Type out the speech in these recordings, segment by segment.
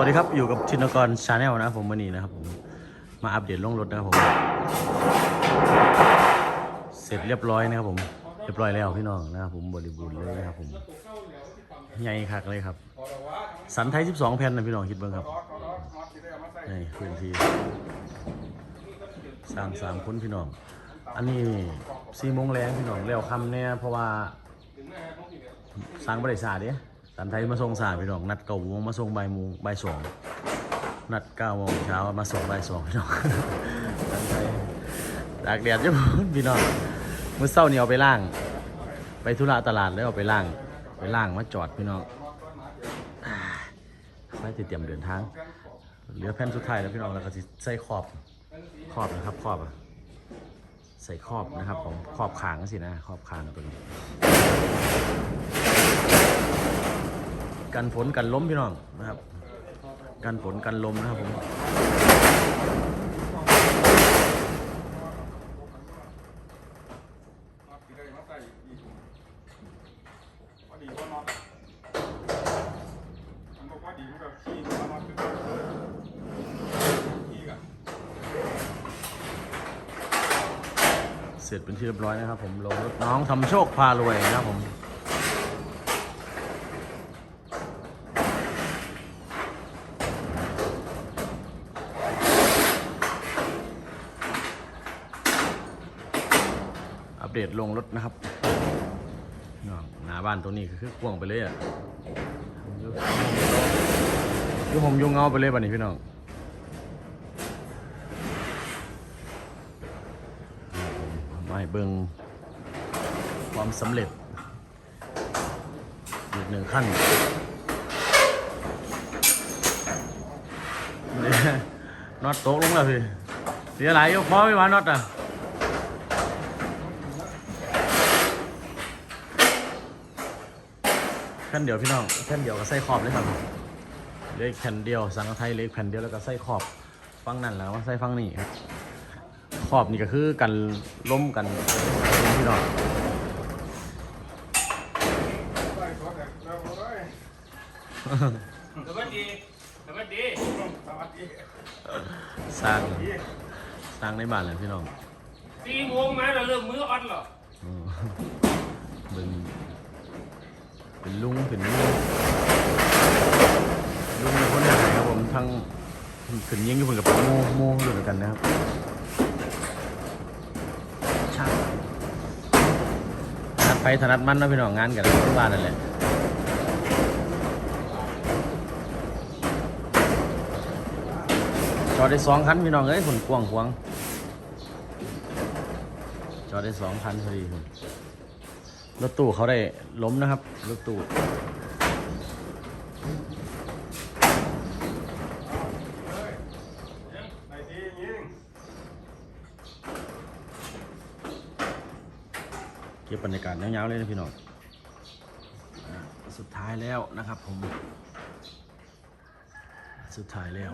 วัสดีครับอยู่กับชินกรชาแนลนะผมวันนี้นะครับผมมาอัปเดตล่องรถนะครับผม เสร็จเรียบร้อยนะครับผม เรียบร้อยแล้วพี่น้องนะครับผมบริบูรณ์เลยนะครับผมใหญ่คักเลยครับ สันไทย 12 แผ่นนะพี่น้องคิดเบ้างครับนี่พื้นที่สางสามคนพี่น้อง อันนี้สี่โมงแรงพี่น้องแล้วคำเนี่ยเพราะว่าสร้างบริษัทเด้ สันไทยมาส่งสายพี่น้อง นัดเก้าโมงมาส่งบ่ายโมงบ่ายสองนัดเก้าโมงเช้ามาส่งบ่ายสองพี่น้องสันไทยตากแดดจะพูดพี่น้องเมื่อเช้านี่เอาไปล่าง ไปธุระตลาดแล้วเอาไปล่าง ไปล่างมาจอดพี่น้องไว้ติดเตรียมเดินทางเหลือแผ่นสุดท้ายแล้วพี่น้องแล้วก็ใส่ขอบขอบนะครับขอบอะใส่ครอบนะครับผมครอบคางสินะครอบคางตัวนี้ กันฝนกันล้มพี่น้องนะครับ กันฝนกันลมนะครับผมเสร็จเป็นที่เรียบร้อยนะครับผมลงรถน้องทำโชคพารวยนะครับผม อัปเดลงรถนะครับหน้าบ้านตัวนี้คือกว้างไปเลยอะอยุผมยุงเงาไปเลยบ้านนี้พี่น้องไมาให้เบิ่งความสำเร็จอีกหนึ่งขั้นน็อตตลงแล้วพี่เสียหลายยกพอไม่มาน็อตอะ แผ่นเดียวพี่น้องแผ่นเดียวกับไส้ขอบเลยครับเล็กแผ่นเดียวสังกะไทยเล็กแผ่นเดียวแล้วก็ไส้ขอบฟังนั่นแล้วมาไส้ฟังนี่ครับขอบนี่ก็คือกันล้มกันพี่น้องสวัสดีสวัสดีสร้างสร้างในบ้านเลยพี่น้องสี่โมงมาเราเริ่มมืออ่อนเหรออืมเป็น เป็นลุงเป็นลุงลุงในคนไหนครับผมทั้งขึ้นยิงอยู่นกับโมโม่ด้วยกันนะครับช่างถนัดไปถนัดมันนะพี่น้องงานกันที่บ้านนั่นแหละจอดได้สองคันพี่น้องเอ้ยคนกว้างขวงจอดได้สองคันพอดีครับ รถตู้เขาได้ล้มนะครับ รถตู้เก็บบรรยากาศยาๆเลยนะพี่น้องสุดท้ายแล้วนะครับผม สุดท้ายแล้ว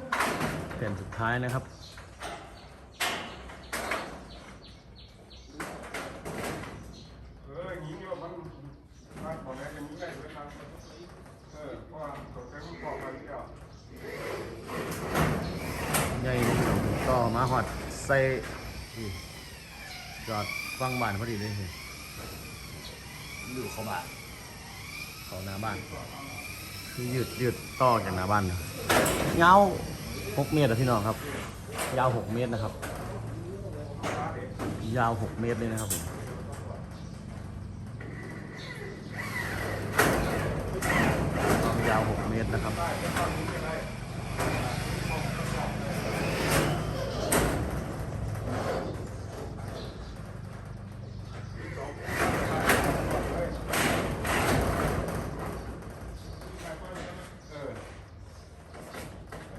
แผ่นสุดท้ายนะครับ เออยิงอยู่มันมาขอแม่ยังยิงได้เลยครับเออเพราะว่าตัวแทนมันบอกไปเดียว ใหญ่ก็มาหอด ใส่นี่จอดฟังบ้านพอดีเลยเฮ้ยอยู่เข้าบ้านเขาหน้าบ้านคือยืดยืดต่อจากหน้าบ้านนะยาวหกเมตรอะพี่น้องครับ ยาวหกเมตรนะครับ ยาวหกเมตรเลยนะครับผมความยาวหกเมตรนะครับ เออ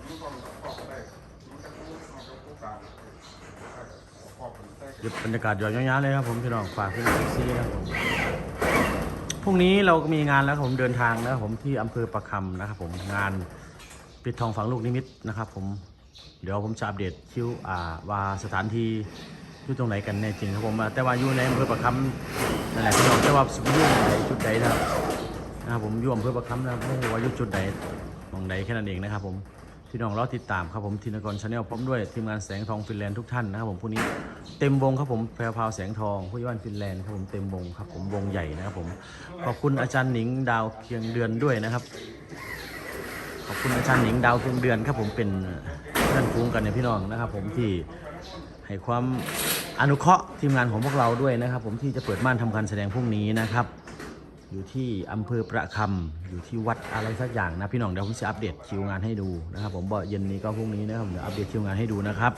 มันก็บอกได้มันก็พูดมันก็พูดการขอบคุณได้ เก็บบรรยากาศยาวๆเลยครับผมพี่น้องฝากพี่น้องซีนะครับผมพรุ่งนี้เราก็มีงานแล้วผมเดินทางนะครับผมที่อำเภอประคำนะครับผมงานปิดทองฝังลูกนิมิตนะครับ ผมเดี๋ยวผมจะอัปเดตคิวอ่าว่าสถานที่อยู่ตรงไหนกันแน่จริงครับผมแต่ว่าอยู่ในอำเภอประคำนั่นแหละพี่น้องแต่ว่าอยู่ไหนจุดใดนะครับนะครับผมอยู่อำเภอประคำนะครับไม่รู้ว่าอยู่จุดใดมองใดแค่นั้นเองนะครับผม พี่น้องรอติดตามครับผมทินกรชาแนลพร้อมด้วยทีมงานแสงทองฟินแลนด์ทุกท่านนะครับผมผู้นี้เต็มวงครับผมแพรวพาวแสงทองผู้ยวันฟินแลนด์ครับผมเต็มวงครับผมวงใหญ่นะครับผมขอบคุณอาจารย์หนิงดาวเคียงเดือนด้วยนะครับ ขอบคุณอาจารย์หนิงดาวเคียงเดือนครับผมเป็นเพื่อนฟูงกันในพี่น้องนะครับ ผมที่ให้ความอนุเคราะห์ทีมงานของพวกเราด้วยนะครับ ผมที่จะเปิดม่านทำการแสดงพรุ่งนี้นะครับ อยู่ที่อำเภอประคำอยู่ที่วัดอะไรสักอย่างนะพี่น้องเดี๋ยวผมจะอัปเดตคิวงานให้ดูนะครับ ผมบอกเย็นนี้ก็พรุ่งนี้นะครับเดี๋ยวอัปเดตคิวงานให้ดูนะครับ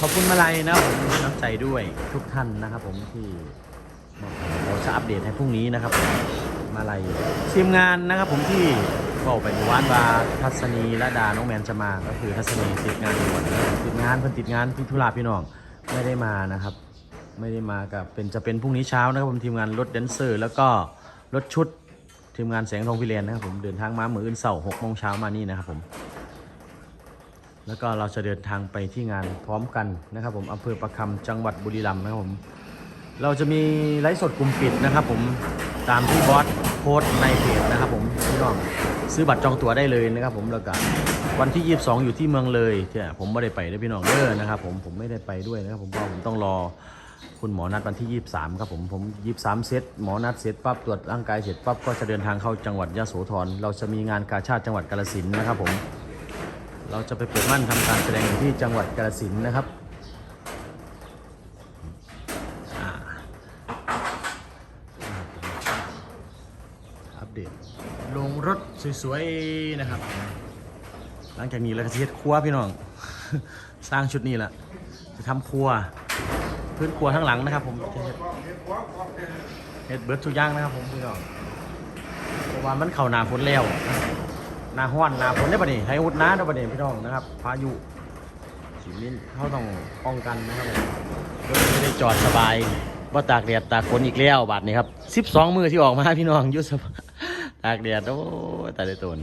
ขอบคุณมาลัยนะผมน้ำใจด้วยทุกท่านนะครับ ผมที่เราจะอัปเดตให้พรุ่งนี้นะครับ มาลัยทีมงานนะครับ ผมที่บอกไปเมื่อวานว่าทัศนีและดาน้องแมนจะมาก็คือทัศนีติดงานอยู่วันนี้ติดงานเพิ่นติดงานที่ธุระพี่น้องไม่ได้มานะครับ ไม่ได้มากับเป็นจะเป็นพรุ่งนี้เช้านะครับผมทีมงานรถแดนเซอร์ แล้วก็รถชุดทีมงานแสงทองพิเรนนะครับผมเดินทางมาเมื่ออื่นเสาร์หกโมงเช้ามานี่นะครับผมแล้วก็เราจะเดินทางไปที่งานพร้อมกันนะครับผมอำเภอประคำจังหวัดบุรีรัมย์นะครับผมเราจะมีไลฟ์สดกลุ่มปิดนะครับผมตามที่บอสโพสในเพจนะครับผมพี่น้องซื้อบัตรจองตั๋วได้เลยนะครับผมแล้วก็วันที่ 22 อยู่ที่เมืองเลยที่ผมไม่ได้ไปด้วยพี่น้องเด้อนะครับผมผมไม่ได้ไปด้วยนะครับผมเพราะผมต้องรอ คุณหมอนัดวันที่ 23 ครับผมผม 23 เซตหมอนัดเสร็จปั๊บตรวจร่างกายเสร็จปั๊บก็จะเดินทางเข้าจังหวัดยะโสธรเราจะมีงานกาชาติจังหวัดกาฬสินนะครับผม เราจะไปเปิดมั่นทำการแสดงอยู่ที่จังหวัดกาฬสินนะครับอัปเดตลงรถสวยๆนะครับ หลังจากนี้เราจะเฮ็ดครัวพี่น้อง สร้างชุดนี้แหละจะทำครัว พื้นครัวทั้งหลังนะครับ ผมเฮ็ดเบิร์ดทุกอย่างนะครับ ผมพี่น้องเพราะว่ามันเข้าหนาฝนแล้วหนาห้อนหนาฝนได้ปะนี่ให้อุดน้าได้ปะนี่พี่น้องนะครับพายุสิมินเขาต้องป้องกันนะครับผมรถจะได้จอดสบายว่าตากแดดตากฝนอีกแล้วบาดนี้ครับ12มือที่ออกมาพี่น้องยุสบายตากแดดโอ้ตายเลยตน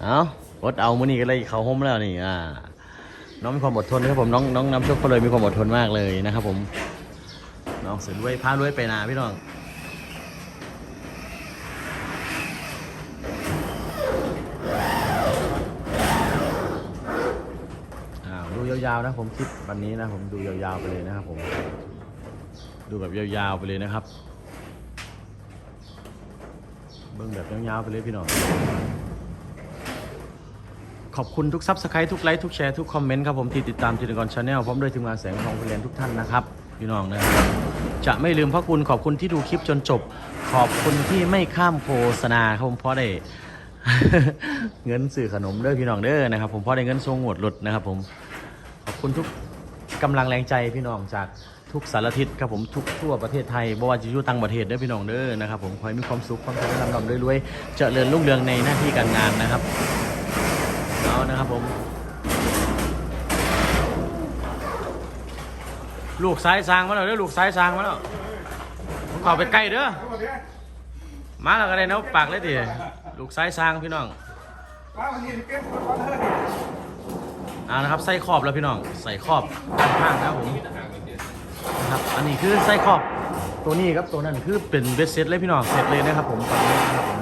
เอาอดเอามือนี้ก็เลยเขาห่มแล้วนี่อ่า น้องมีความอดทนนะครับผมน้องน้องน้ำโชคก็เลยมีความอดทนมากเลยนะครับผมน้องเสือด้วยพาด้วยไปนาพี่น้องอ้าดูยาวๆนะผมคลิปวันนี้นะผมดูยาวๆไปเลยนะครับผม ดูแบบยาวๆไปเลยนะครับ เบิ่งแบบยาวๆไปเลยพี่น้อง ขอบคุณทุกซับสไครต์ทุกไลค์ทุกแชร์ทุกคอมเมนต์ครับผมที่ติดตามจินกรชาแนลพร้อมด้วยทีมงานแสงทองฟิเลนทุกท่านนะครับพี่น้องนะครับจะไม่ลืมพระคุณขอบคุณที่ดูคลิปจนจบ ขอบคุณที่ไม่ข้ามโฆษณาครับผมเพราะได้ เงินสื่อขนมเด้อพี่น้องเด้อนะครับ ผมเพราะได้เงินทรงหวดหลุดนะครับ ผมขอบคุณทุกกำลังแรงใจพี่น้องจากทุกสารทิศครับผมทุกทั่วประเทศไทยบ่ว่าจะอยู่ต่างประเทศเด้อพี่น้องเด้อนะครับ ผมขอให้มีความสุขความเจริญร่ำรวยรวยๆเจริญรุ่งเรืองในหน้าที่การงานนะครับ ผม ลูกสายสางมาแล้วเด้อลูกสายสางมาแล้วผมเข้าไปใกล้เด้อมาแล้วก็ได้เนาะปากเลยดิลูกสายสางพี่น้องว้าววันนี้เก็บก่อานะครับไส้ครอบแล้วพี่น้องใส่ครอบด้านข้างนะครับผมนะครับอันนี้คือไส้ครอบตัวนี้ครับตัวนั้นคือเป็นเบสเซ็ตเลยพี่น้องเสร็จเลยนะครับผมตอนนี้นะครับผม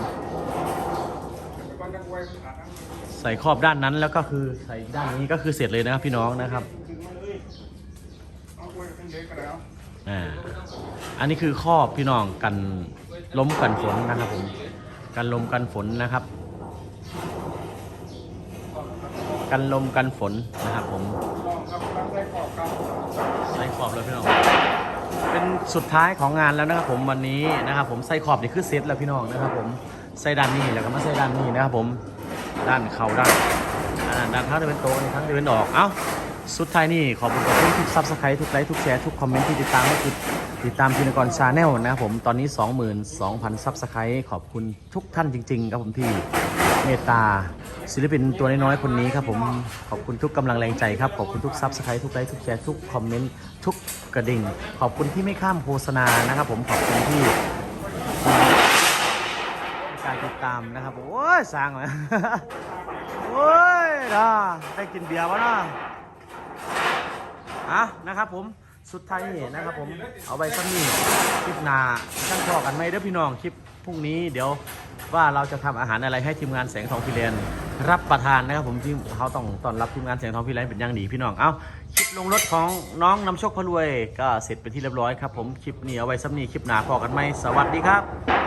ก่อนจะป่วยขาดน้ำ ใส่ครอบด้านนั้นแล้วก็คือใส่ด้านนี้ก็คือเสร็จเลยนะครับพี่น้องนะครับอันแล้วอ่าอันนี้คือครอบพี่น้องกันล้มกันฝนนะครับผมกันลมกันฝนนะครับ กันลมกันฝนนะครับผมใส้ขอบเลยพี่น้องเป็นสุดท้ายของงานแล้วนะครับผมวันนี้นะครับผมไส้ขอบนี่คือเซตแล้วพี่น้องนะครับผมไส้ด้านนี้แล้วก็มาไส้ด้านนี้นะครับผม ด้านเข่าด้านอันนั้นด้านทั้งที่เป็นโตะนี่ทั้งที่เป็นออก เอ้า สุดท้ายนี่ขอบคุณขอบคุณทุกซับสไครต์ทุกไลค์ทุกแชร์ทุกคอมเมนต์ที่ติดตามให้ติดติดตามพินกรชาแนลนะครับผม ตอนนี้ 22,000 ซับสไครต์ขอบคุณทุกท่านจริง ๆ ครับผมที่เมตตาศิลปินตัวน้อยๆคนนี้ครับผมขอบคุณทุกกำลังแรงใจครับขอบคุณทุกซับสไครต์ทุกไลค์ทุกแชร์ทุกคอมเมนต์ทุกกระดิ่ง ขอบคุณที่ไม่ข้ามโฆษณานะครับผมขอบคุณที่ ตามนะครับ โอ้ยสร้างเลยโอ้ยนะได้กินเบียร์วะเนาะอะนะครับผมสุดท้ายนี่นะครับผมเอาไปสักนี่คลิปหน้าช่างพอกันไหมเด้อพี่น้องคลิปพรุ่งนี้เดี๋ยวว่าเราจะทำอาหารอะไรให้ทีมงานแสงทองฟิแลนรับประทานนะครับผมที่เขาต้องต้อนรับทีมงานแสงทองฟิแลนเป็นอย่างดีพี่น้องเอาคลิปลงรถของน้องนำโชคพะรวย ก็เสร็จเป็นที่เรียบร้อยครับผมคลิปนี้เอาไว้ซ้ำนี้คลิปหนาพอกันไหมสวัสดีครับ